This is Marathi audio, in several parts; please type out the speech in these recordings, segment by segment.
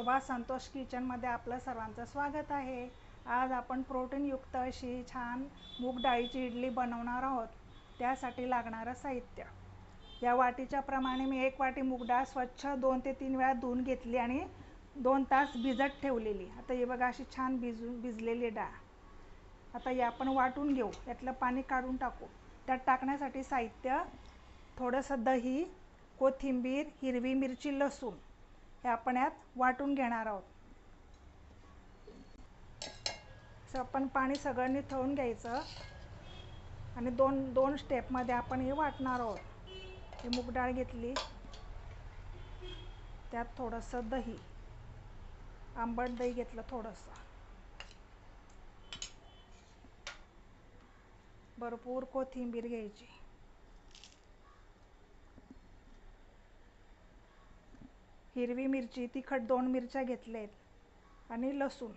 शोभा संतोष किचनमध्ये आपलं सर्वांचं स्वागत आहे. आज आपण प्रोटीनयुक्त अशी छान मूग डाळीची इडली बनवणार आहोत. त्यासाठी लागणारं साहित्य. या वाटीच्या प्रमाणे मी एक वाटी मूग डाळ स्वच्छ दोन ते तीन वेळा धुवून घेतली आणि दोन तास भिजत ठेवलेली. आता ही बघा अशी छान भिजून भिजलेली डाळ. आता ही आपण वाटून घेऊ. यातलं पाणी काढून टाकू. त्यात टाकण्यासाठी साहित्य थोडंसं दही कोथिंबीर हिरवी मिरची लसूण. हे आपण यात वाटून घेणार आहोत. असं आपण पाणी सगळ्यांनी ठेवून घ्यायचं. आणि दोन दोन स्टेपमध्ये आपण हे वाटणार आहोत. ही मूग डाळ घेतली. त्यात थोडंसं दही. आंबट दही घेतलं थोडंसं. भरपूर कोथिंबीर घ्यायची. हिरवी मिरची तिखट दोन मिरच्या घेतल्या आहेत आणि लसूण.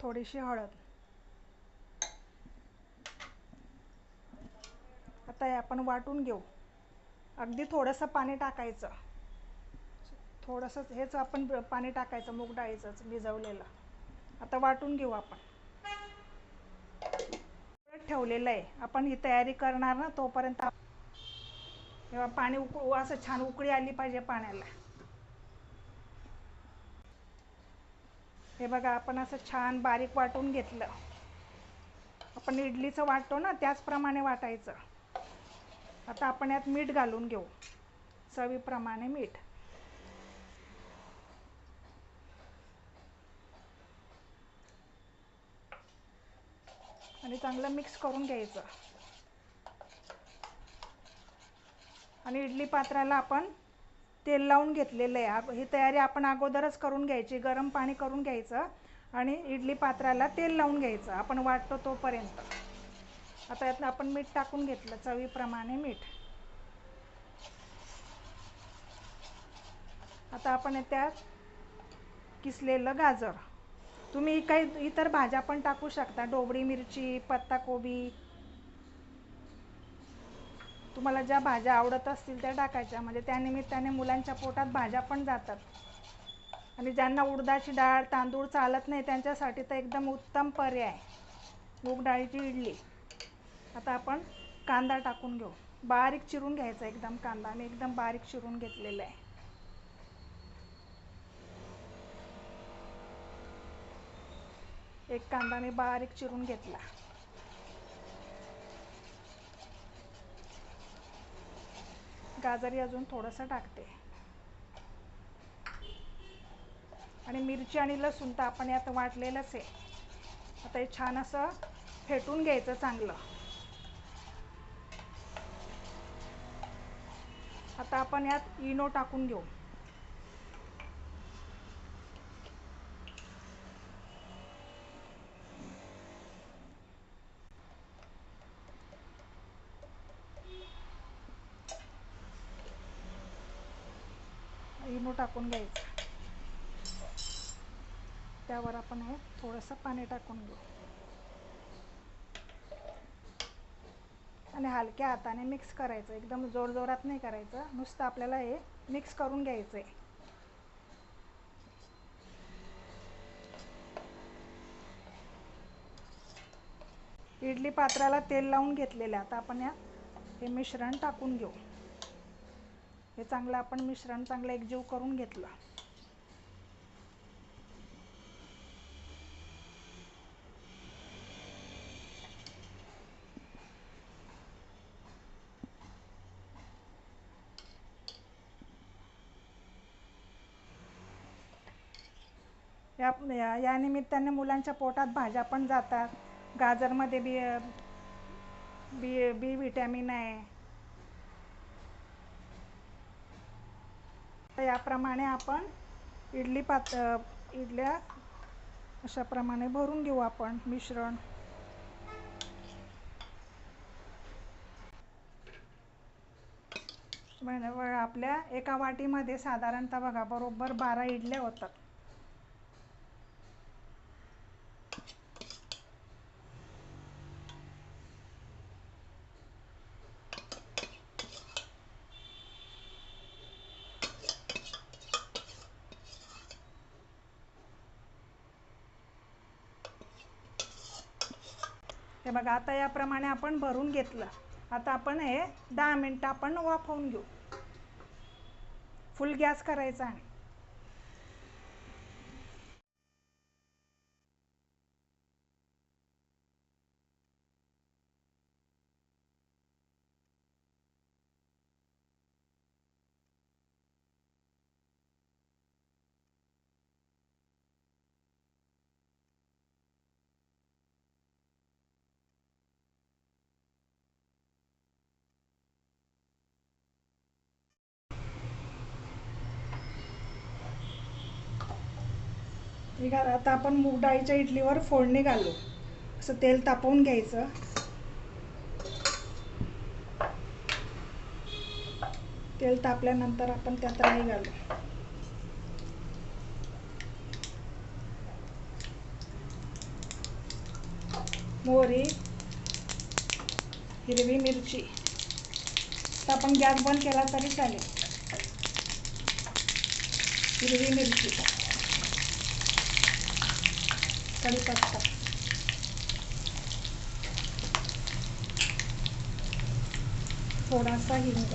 थोडीशी हळद. आता हे आपण वाटून घेऊ. अगदी थोडंसं पाणी टाकायचं. थोडंसं हेच आपण पाणी टाकायचं मूग डाळीचंच भिजवलेलं. आता वाटून घेऊ आपण. ठेवलेलं आहे. आपण ही तयारी करणार ना तोपर्यंत तेव्हा पाणी उकळू असं छान उकळी आली पाहिजे पाण्याला. हे बघा आपण असं छान बारीक वाटून घेतलं. आपण इडलीचं वाटतो ना त्याचप्रमाणे वाटायचं. आता आपण यात मीठ घालून घेऊ. चवीप्रमाणे मीठ. आणि चांगलं मिक्स करून घ्यायचं. आणि इडली पात्राला आपण तेल लावून घेतलेलं आहे. ही तयारी आपण अगोदरच करून घ्यायची गरम पाणी करून घ्यायचं आणि इडली पात्राला तेल लावून घ्यायचं. आपण वाटतो तोपर्यंत. आता यातनं आपण मीठ टाकून घेतलं चवीप्रमाणे मीठ. आता आपण त्यात किसलेलं गाजर. तुम्ही काही इतर भाज्या पण टाकू शकता. डोबळी मिरची पत्ताकोबी तुम्हाला ज्या भाज्या आवडत असतील त्या टाकायच्या. म्हणजे त्यानिमित्ताने मुलांच्या पोटात भाज्या पण जातात. आणि ज्यांना उडदाची डाळ तांदूळ चालत नाही त्यांच्यासाठी तर एकदम उत्तम पर्याय. मूग डाळीची इडली. आता आपण कांदा टाकून घेऊ. बारीक चिरून घ्यायचा एकदम कांदा. मी एकदम बारीक चिरून घेतलेला आहे. एक कांदा मी बारीक चिरून घेतला. गाजरी अजून थोडंसं टाकते. आणि मिरची आणि लसूण तर आपण यात वाटलेलंच आहे. आता हे छान असं फेटून घ्यायचं चांगलं. आता आपण यात इनो टाकून घेऊ. इनो टाकून घ्यायचं. त्यावर आपण हे थोडंसं पाणी टाकून घेऊ. आणि हलक्या हाताने मिक्स करायचं. एकदम जोरजोरात नाही करायचं. नुसतं आपल्याला हे मिक्स करून घ्यायचं आहे इडली पात्राला तेल लावून घेतलेलं आता आपण या हे मिश्रण टाकून घेऊ. हे चांगलं आपण मिश्रण चांगलं एकजीव करून घेतलं. या या निमित्ताने मुलांच्या पोटात भाज्या पण जातात. गाजरमध्ये बी बी बी विटॅमिन आहे. तर याप्रमाणे आपण इडली पात इडल्या अशाप्रमाणे भरून घेऊ आपण मिश्रण. म्हणजे आपल्या एका वाटीमध्ये साधारणतः बघा बरोबर बारा इडल्या होतात. हे बघा आता याप्रमाणे आपण भरून घेतलं. आता आपण हे दहा मिनटं आपण वाफवून घेऊ. फुल गॅस करायचा आणि ठीक आहे आता आपण मूग डाळीच्या इडलीवर फोडणी घालू. असं तेल तापवून घ्यायचं. तेल तापल्यानंतर आपण त्यात राई घालू. मोहरी हिरवी मिरची. तर आपण गॅस बंद केला तरी चालेल. हिरवी मिरची. कढीपत्ता थोडासा हिंग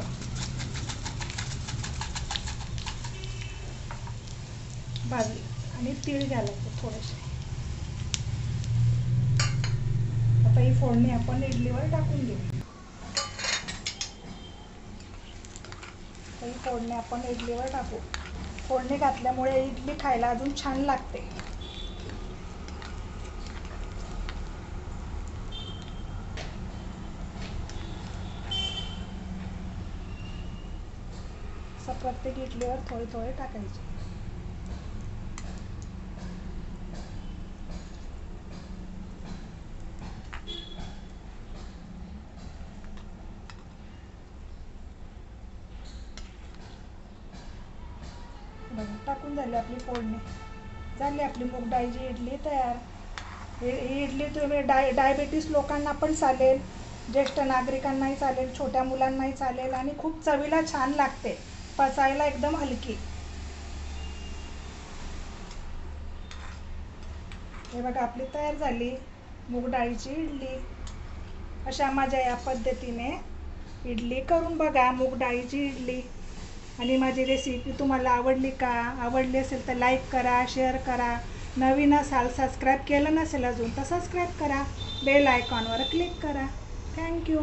भाजली आणि तीळ घालायचं थोडेसे. आता ही फोडणी आपण इडलीवर टाकून देऊ. ही फोडणी आपण इडलीवर टाकू. फोडणी घातल्यामुळे इडली खायला अजून छान लागते. प्रत्येक इडलीवर थोडे थोडे टाकायचे. बघा टाकून झाली आपली फोडणी. झाली आपली मूग डाळीची इडली तयार. ही ही इडली तुम्ही डाय डायबेटीस लोकांना पण चालेल ज्येष्ठ नागरिकांनाही चालेल छोट्या मुलांनाही चालेल आणि खूप चवीला छान लागते. पचायला एकदम हलकी. हे बघा आपली तयार झाली. मूग डाळीची इडली. अशा माझ्या या पद्धतीने इडली करून बघा मूग डाळीची इडली. आणि माझी रेसिपी तुम्हाला आवडली का? आवडली असेल तर लाईक करा शेअर करा. नवीन असाल सबस्क्राईब केलं नसेल अजून तर सबस्क्राईब करा. बेल आयकॉनवर क्लिक करा. थँक्यू